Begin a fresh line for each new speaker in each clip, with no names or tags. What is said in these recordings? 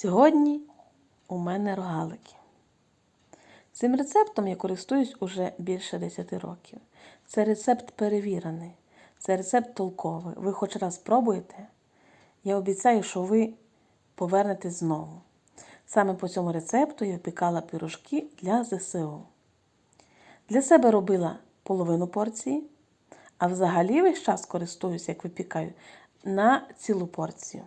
Сьогодні у мене рогалики. Цим рецептом я користуюсь уже більше 10 років. Це рецепт перевірений, це рецепт толковий. Ви хоч раз спробуєте, я обіцяю, що ви повернетесь знову. Саме по цьому рецепту я випікала пірожки для ЗСУ. Для себе робила половину порції, а взагалі весь час користуюся, як випікаю, на цілу порцію.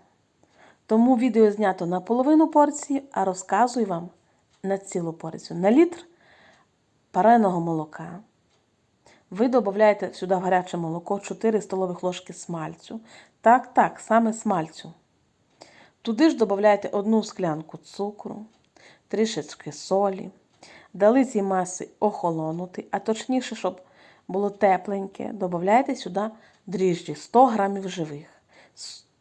Тому відео знято на половину порції, а розказую вам на цілу порцію. На літр пареного молока. Ви додаєте сюди гаряче молоко 4 столових ложки смальцю. Так, так, саме смальцю. Туди ж додаєте одну склянку цукру, трішечки солі. Дали цій маси охолонути, а точніше, щоб було тепленьке, додаєте сюди дріжджі 100 грамів живих.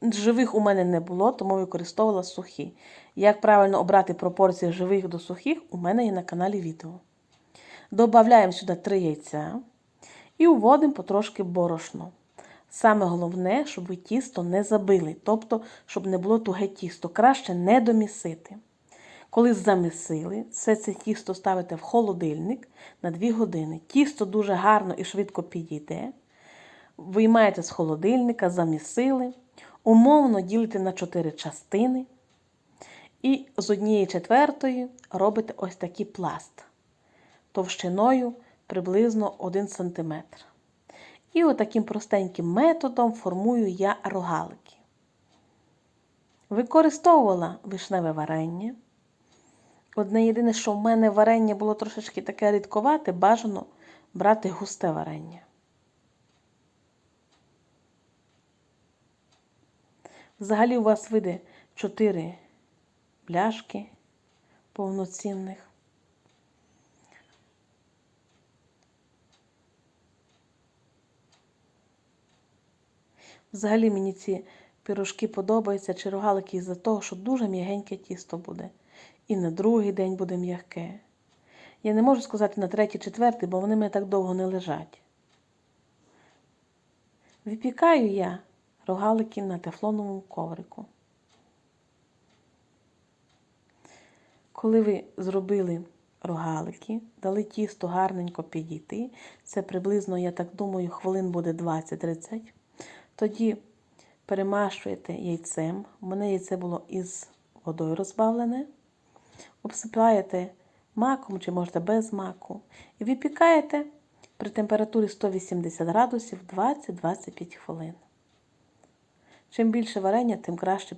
Живих у мене не було, тому використовувала сухі. Як правильно обрати пропорції живих до сухих, у мене є на каналі відео. Додаємо сюди 3 яйця і вводимо потрошки борошно. Саме головне, щоб ви тісто не забили, тобто, щоб не було туге тісто. Краще не домісити. Коли замісили, все це тісто ставите в холодильник на 2 години. Тісто дуже гарно і швидко підійде. Виймаєте з холодильника, замісили. Умовно ділите на 4 частини. І з однієї четвертої робите ось такий пласт товщиною приблизно 1 см. І отаким простеньким методом формую я рогалики. Використовувала вишневе варення. Одне єдине, що в мене варення було трошечки таке рідковате, бажано брати густе варення. Взагалі у вас вийде 4 бляшки повноцінних. Взагалі мені ці пірожки подобаються чи рогалики із-за того, що дуже м'ягеньке тісто буде. І на другий день буде м'яке. Я не можу сказати на третій, четвертий, бо вони мене так довго не лежать. Випікаю я рогалики на тефлоновому коврику. Коли ви зробили рогалики, дали тісто гарненько підійти, це приблизно, я так думаю, хвилин буде 20-30. Тоді перемашуєте яйцем. У мене яйце було із водою розбавлене. Обсипаєте маком чи можете без маку. І випікаєте при температурі 180 градусів 20-25 хвилин. Чим більше варення, тим краще